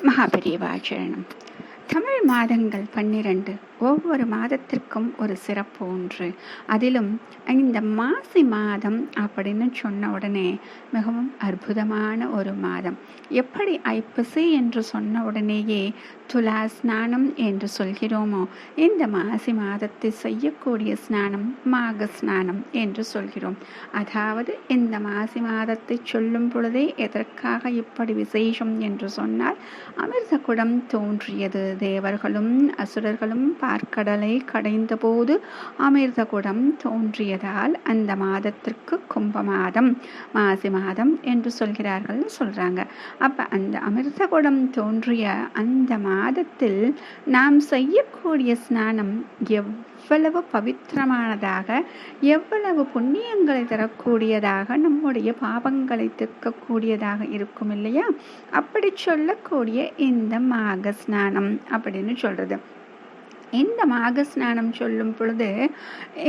மகாபெரியவாச்சரணம் தமிழ் மாதங்கள் பன்னிரண்டு ஒவ்வொரு மாதத்திற்கும் ஒரு சிறப்பு ஒன்று. அதிலும் இந்த மாசி மாதம் அப்படின்னு சொன்ன உடனே மிகவும் அற்புதமான ஒரு மாதம். எப்படி ஐப்பசி என்று சொன்ன உடனேயே துலா ஸ்நானம் என்று சொல்கிறோமோ இந்த மாசி மாதத்தில் செய்யக்கூடிய ஸ்நானம் மாக ஸ்நானம் என்று சொல்கிறோம். அதாவது இந்த மாசி மாதத்தை சொல்லும் பொழுதே எதற்காக இப்படி விசேஷம் என்று சொன்னால் அமிர்த குடம் தோன்றியது. தேவர்களும் அசுரர்களும் பார்க்கடலை கடைந்தபோது அமிர்தகுடம் தோன்றியதால் அந்த மாதத்திற்கு கும்ப மாதம் மாசி மாதம் என்று சொல்கிறார்கள் சொல்கிறாங்க அப்போ அந்த அமிர்தகுடம் தோன்றிய அந்த மாதத்தில் நாம் செய்யக்கூடிய ஸ்நானம் எவ் எவ்வளவு பவித்திரமானதாக எவ்வளவு புண்ணியங்களை தரக்கூடியதாக நம்முடைய பாவங்களை தீர்க்கக்கூடியதாக இருக்கும் இல்லையா? அப்படி சொல்லக்கூடிய இந்த மாக ஸ்நானம் அப்படின்னு சொல்றது. இந்த மாக ஸ்நானம் சொல்லும் பொழுது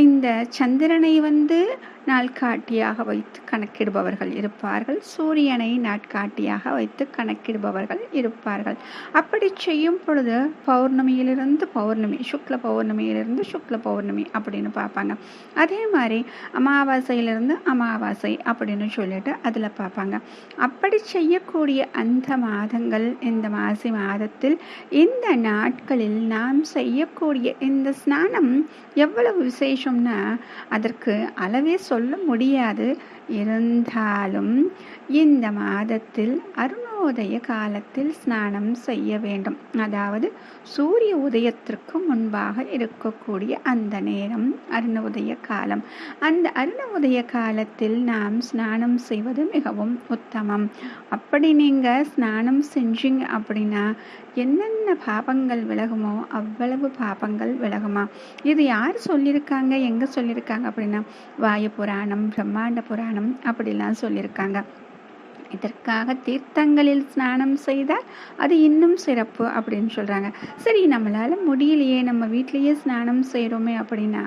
இந்த சந்திரனை வந்து நாட்காட்டியாக வைத்து கணக்கிடுபவர்கள் இருப்பார்கள். சூரியனை நாட்காட்டியாக வைத்து கணக்கிடுபவர்கள் இருப்பார்கள். அப்படி செய்யும் பொழுது பௌர்ணமியிலிருந்து பௌர்ணமி சுக்ல பௌர்ணமியிலிருந்து சுக்ல பௌர்ணமி அப்படின்னு பார்ப்பாங்க. அதே மாதிரி அமாவாசையிலிருந்து அமாவாசை அப்படின்னு சொல்லிட்டு அதில் பார்ப்பாங்க. அப்படி செய்யக்கூடிய அந்த மாதங்கள் இந்த மாசி மாதத்தில் இந்த நாட்களில் நாம் செய்ய வரக்கூடிய இந்த ஸ்நானம் எவ்வளவு விசேஷம்னா அதற்கு அளவே சொல்ல முடியாது. இருந்தாலும் இந்த மாதத்தில் உதய காலத்தில் ஸ்நானம் செய்ய வேண்டும். அதாவது சூரிய உதயத்திற்கு முன்பாக இருக்கக்கூடிய அந்த நேரம் அருணோதய காலம். அந்த அருணோதய காலத்தில் நாம் ஸ்நானம் செய்வது மிகவும் உத்தமம். அப்படி நீங்கள் ஸ்நானம் செஞ்சீங்க அப்படின்னா என்னென்ன பாபங்கள் விலகுமோ அவ்வளவு பாபங்கள் விலகுமா? இது யார் சொல்லியிருக்காங்க? எங்கே சொல்லியிருக்காங்க அப்படின்னா வாயு புராணம் பிரம்மாண்ட புராணம் அப்படிலாம் சொல்லியிருக்காங்க. இதற்காக தீர்த்தங்களில் ஸ்நானம் செய்தால் அது இன்னும் சிறப்பு அப்படின்னு சொல்கிறாங்க சரி நம்மளால் முடியலையே நம்ம வீட்லேயே ஸ்நானம் செய்கிறோமே அப்படின்னா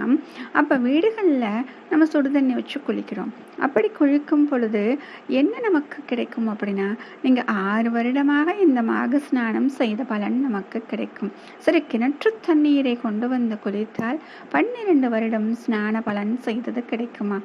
அப்போ வீடுகளில் நம்ம சுடுதண்ணி வச்சு குளிக்கிறோம். அப்படி குளிக்கும் பொழுது என்ன நமக்கு கிடைக்கும் அப்படின்னா நீங்கள் ஆறு வருடமாக இந்த மாக ஸ்நானம் செய்த பலன் நமக்கு கிடைக்கும். சரி கிணற்று தண்ணீரை கொண்டு வந்து குளித்தால் பன்னிரண்டு வருடம் ஸ்நான பலன் செய்தது கிடைக்குமா?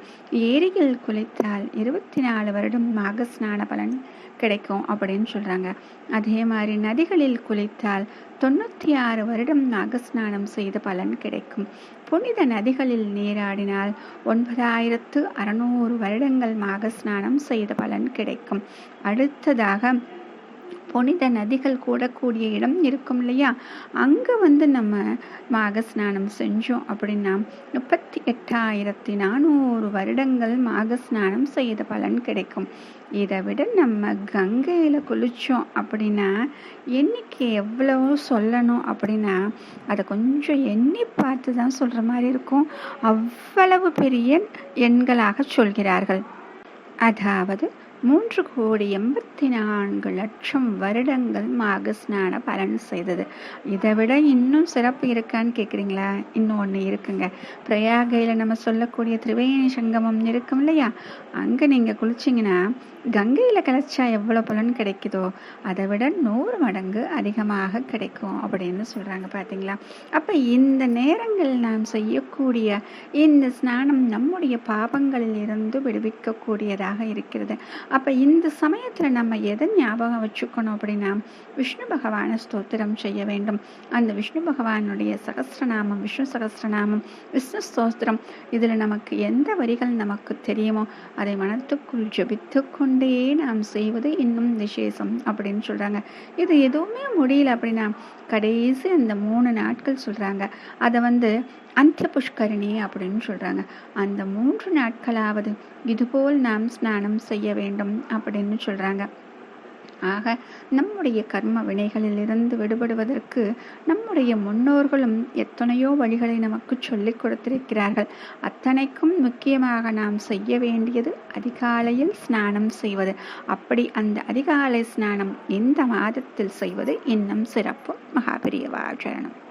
ஏரியில் குளித்தால் இருபத்தி நாலு வருடம் மாக ஸ்நான பலன் கிடைக்கும் அப்படின்னு சொல்கிறாங்க அதே மாதிரி நதிகளில் குளித்தால் தொண்ணூற்றி ஆறு வருடம் நாகஸ்நானம் செய்த பலன் கிடைக்கும். புனித நதிகளில் நீராடினால் ஒன்பதாயிரத்து அறநூறு வருடங்கள் நாகஸ்நானம் செய்த பலன் கிடைக்கும். அடுத்ததாக புனித நதிகள் கூடக்கூடிய இடம் இருக்கும் இல்லையா? அங்கே வந்து நம்ம மாக ஸ்நானம் செஞ்சோம் அப்படின்னா முப்பத்தி எட்டாயிரத்தி நானூறு வருடங்கள் மாக ஸ்நானம் செய்த பலன் கிடைக்கும். இதை விட நம்ம கங்கையில் குளித்தோம் அப்படின்னா எண்ணிக்கை எவ்வளவோ சொல்லணும் அப்படின்னா அதை கொஞ்சம் எண்ணி பார்த்து தான் சொல்கிற மாதிரி இருக்கும். அவ்வளவு பெரிய எண்களாக சொல்கிறார்கள். அதாவது மூன்று கோடி எண்பத்தி நான்கு லட்சம் வருடங்கள் மாக ஸ்நான பலன் செய்தது. இதை விட இன்னும் சிறப்பு இருக்கான்னு கேட்குறீங்களா இன்னும் ஒன்று இருக்குங்க. பிரயாகையில் நம்ம சொல்லக்கூடிய திரிவேணி சங்கமம் இருக்கும் இல்லையா? அங்கே நீங்கள் குளிச்சிங்கன்னா கங்கையில் கலைச்சா எவ்வளோ பலன் கிடைக்குதோ அதை விட நூறு மடங்கு அதிகமாக கிடைக்கும் அப்படின்னு சொல்கிறாங்க பார்த்தீங்களா அப்போ இந்த நேரங்கள் நாம் செய்யக்கூடிய இந்த ஸ்நானம் நம்முடைய பாபங்களில் இருந்து விடுவிக்கக்கூடியதாக இருக்கிறது. அப்போ இந்த சமயத்தில் நம்ம எதை ஞாபகம் வச்சுக்கணும் அப்படின்னா விஷ்ணு பகவானை ஸ்தோத்திரம் செய்ய வேண்டும். அந்த விஷ்ணு பகவானுடைய சகசிரநாமம் விஷ்ணு சகசிரநாமம் விஷ்ணு ஸ்தோத்திரம் இதில் நமக்கு எந்த வரிகள் நமக்கு தெரியுமோ அதை மனத்துக்குள் ஜபித்து கொண்டே நாம் செய்வது இன்னும் விசேஷம் அப்படின்னு சொல்கிறாங்க இது எதுவுமே முடியல அப்படின்னா கடைசி அந்த மூணு நாட்கள் சொல்கிறாங்க அதை வந்து அந்த புஷ்கரணி அப்படின்னு சொல்கிறாங்க அந்த மூன்று நாட்களாவது இதுபோல் நாம் ஸ்நானம் செய்ய வேண்டும் அப்படின்னு சொல்கிறாங்க ஆக நம்முடைய கர்ம வினைகளிலிருந்து விடுபடுவதற்கு நம்முடைய முன்னோர்களும் எத்தனையோ வழிகளை நமக்கு சொல்லிக் கொடுத்திருக்கிறார்கள். அத்தனைக்கும் முக்கியமாக நாம் செய்ய வேண்டியது அதிகாலையில் ஸ்நானம் செய்வது. அப்படி அந்த அதிகாலை ஸ்நானம் இந்த மாதத்தில் செய்வது? இன்னும் சிறப்பு மகாபெரியவாச்சரணம்